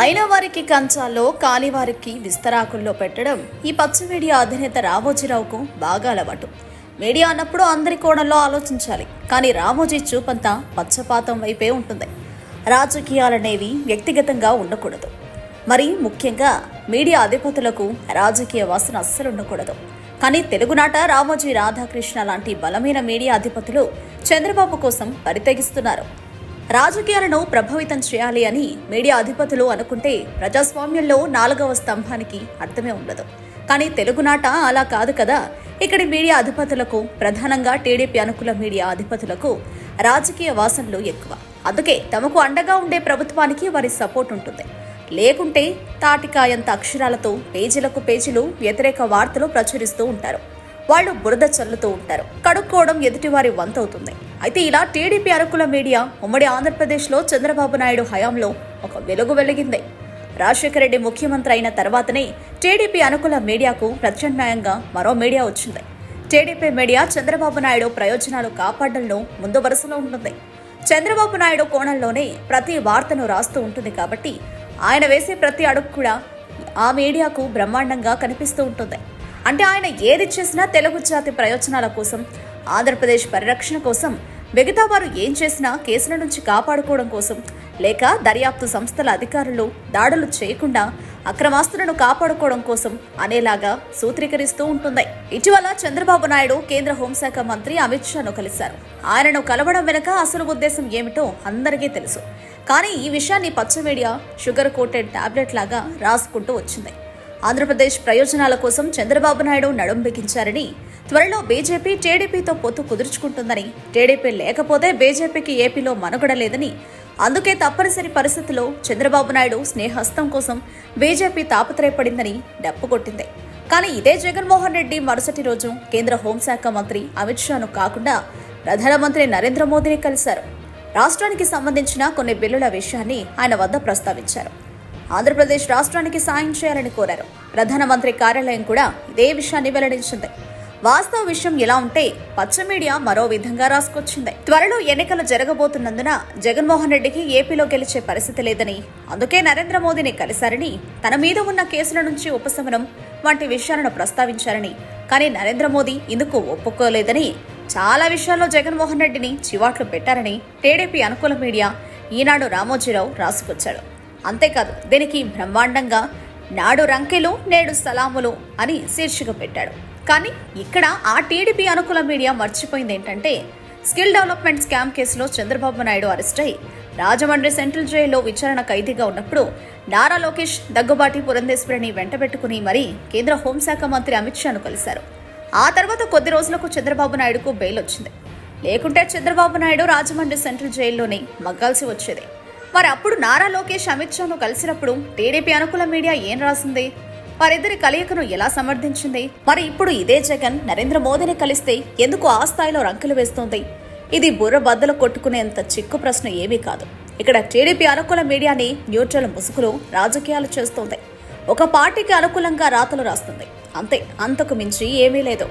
అయిన వారికి కంచాల్లో కాని వారికి విస్తరాకుల్లో పెట్టడం ఈ పచ్చి మీడియా అధినేత రామోజీరావుకు బాగా అలవాటు. మీడియా అన్నప్పుడు అందరి కోణంలో ఆలోచించాలి. కానీ రామోజీ చూపంతా పచ్చపాతం వైపే ఉంటుంది. రాజకీయాలనేవి వ్యక్తిగతంగా ఉండకూడదు. మరి ముఖ్యంగా మీడియా అధిపతులకు రాజకీయ వాసన అస్సలు ఉండకూడదు. కానీ తెలుగునాట రామోజీ రాధాకృష్ణ లాంటి బలమైన మీడియా అధిపతులు చంద్రబాబు కోసం పరితెగిస్తున్నారు. రాజకీయాలను ప్రభావితం చేయాలి అని మీడియా అధిపతులు అనుకుంటే ప్రజాస్వామ్యంలో నాలుగవ స్తంభానికి అర్థమే ఉండదు. కానీ తెలుగునాట అలా కాదు కదా. ఇక్కడి మీడియా అధిపతులకు ప్రధానంగా టీడీపీ అనుకూల మీడియా అధిపతులకు రాజకీయ వాసనలు ఎక్కువ. అందుకే తమకు అండగా ఉండే ప్రభుత్వానికి వారి సపోర్ట్ ఉంటుంది. లేకుంటే తాటికాయంత అక్షరాలతో పేజీలకు పేజీలు వ్యతిరేక వార్తలు ప్రచురిస్తూ ఉంటారు. వాళ్ళు బురద చల్లుతూ ఉంటారు. కడుక్కోవడం ఎదుటివారి వంతవుతుంది. అయితే ఇలా టీడీపీ అరకుల మీడియా ఉమ్మడి ఆంధ్రప్రదేశ్లో చంద్రబాబు నాయుడు హయాంలో ఒక వెలుగు వెలిగింది. రాజశేఖర రెడ్డి ముఖ్యమంత్రి అయిన తర్వాతనే టీడీపీ అనుకూల మీడియాకు ప్రత్యామ్నాయంగా మరో మీడియా వచ్చింది. టీడీపీ మీడియా చంద్రబాబు నాయుడు ప్రయోజనాలు కాపాడడంలో ముందు వరుసలో ఉంటుంది చంద్రబాబు నాయుడు కోణంలోనే ప్రతి వార్తను రాస్తూ ఉంటుంది కాబట్టి ఆయన వేసే ప్రతి అడుగు కూడా ఆ మీడియాకు బ్రహ్మాండంగా కనిపిస్తూ ఉంటుంది. అంటే ఆయన ఏది చేసినా తెలుగు జాతి ప్రయోజనాల కోసం ఆంధ్రప్రదేశ్ పరిరక్షణ కోసం మిగతా వారు ఏం చేసినా కేసుల నుంచి కాపాడుకోవడం కోసం లేక దర్యాప్తు సంస్థల అధికారులు దాడులు చేయకుండా అక్రమాస్తులను కాపాడుకోవడం కోసం అనేలాగా సూత్రీకరిస్తూ ఉంటుంది. ఇటీవల చంద్రబాబు నాయుడు కేంద్ర హోంశాఖ మంత్రి అమిత్ షాను కలిశారు. ఆయనను కలవడం వెనుక అసలు ఉద్దేశం ఏమిటో అందరికీ తెలుసు. కానీ ఈ విషయాన్ని పచ్చ మీడియా షుగర్ కోటెడ్ టాబ్లెట్ లాగా రాసుకుంటూ వచ్చింది. ఆంధ్రప్రదేశ్ ప్రయోజనాల కోసం చంద్రబాబు నాయుడు నడుం బిగించారని త్వరలో బీజేపీ టీడీపీతో పొత్తు కుదుర్చుకుంటుందని టీడీపీ లేకపోతే బీజేపీకి ఏపీలో మనుగడ లేదని అందుకే తప్పనిసరి పరిస్థితుల్లో చంద్రబాబు నాయుడు స్నేహస్తం కోసం బీజేపీ తాపత్రయపడిందని డప్పుకొట్టింది కానీ ఇదే జగన్మోహన్ రెడ్డి మరుసటి రోజు కేంద్ర హోంశాఖ మంత్రి అమిత్ షాను కాకుండా ప్రధానమంత్రి నరేంద్ర మోదీని కలిశారు. రాష్ట్రానికి సంబంధించిన కొన్ని బిల్లుల విషయాన్ని ఆయన వద్ద ప్రస్తావించారు. ఆంధ్రప్రదేశ్ రాష్ట్రానికి సాయం చేయాలని కోరారు. ప్రధానమంత్రి కార్యాలయం కూడా ఇదే విషయాన్ని వెల్లడించింది. వాస్తవ విషయం ఎలా ఉంటే పచ్చ మీడియా మరో విధంగా రాసుకొచ్చింది. త్వరలో ఎన్నికలు జరగబోతున్నందున జగన్మోహన్ రెడ్డికి ఏపీలో గెలిచే పరిస్థితి లేదని అందుకే నరేంద్ర మోదీని కలిశారని తన మీద ఉన్న కేసుల నుంచి ఉపశమనం వంటి విషయాలను ప్రస్తావించారని. కానీ నరేంద్ర మోదీ ఇందుకు ఒప్పుకోలేదని చాలా విషయాల్లో జగన్మోహన్ రెడ్డిని చివాట్లు పెట్టారని టీడీపీ అనుకూల మీడియా ఈనాడు రామోజీరావు రాసుకొచ్చాడు. అంతేకాదు దీనికి బ్రహ్మాండంగా నాడు రంకెలు నేడు సలాములు అని శీర్షిక పెట్టాడు. కానీ ఇక్కడ ఆ టీడీపీ అనుకూల మీడియా మర్చిపోయింది ఏంటంటే స్కిల్ డెవలప్మెంట్ స్కామ్ కేసులో చంద్రబాబు నాయుడు అరెస్ట్ అయి రాజమండ్రి సెంట్రల్ జైల్లో విచారణ ఖైదీగా ఉన్నప్పుడు నారా లోకేష్ దగ్గుబాటి పురంధేశ్వరిని వెంటబెట్టుకుని మరీ కేంద్ర హోంశాఖ మంత్రి అమిత్ షాను కలిశారు. ఆ తర్వాత కొద్ది రోజులకు చంద్రబాబు నాయుడుకు బెయిల్ వచ్చింది. లేకుంటే చంద్రబాబు నాయుడు రాజమండ్రి సెంట్రల్ జైల్లోనే మగ్గాల్సి వచ్చేది. మరి అప్పుడు నారా లోకేష్ అమిత్ షాను కలిసినప్పుడు టీడీపీ అనుకూల మీడియా ఏం రాసింది? వారిద్దరి కలయికను ఎలా సమర్థించింది? మరి ఇప్పుడు ఇదే జగన్ నరేంద్ర మోదీని కలిస్తే ఎందుకు ఆ స్థాయిలో రంకెలు వేస్తోంది? ఇది బుర్ర బద్దలు కొట్టుకునేంత చిక్కు ప్రశ్న ఏమీ కాదు. ఇక్కడ టీడీపీ అనుకూల మీడియాని న్యూట్రల్ ముసుగులో రాజకీయాలు చేస్తోంది. ఒక పార్టీకి అనుకూలంగా రాతలు రాస్తుంది. అంతే అంతకు మించి ఏమీ లేదు.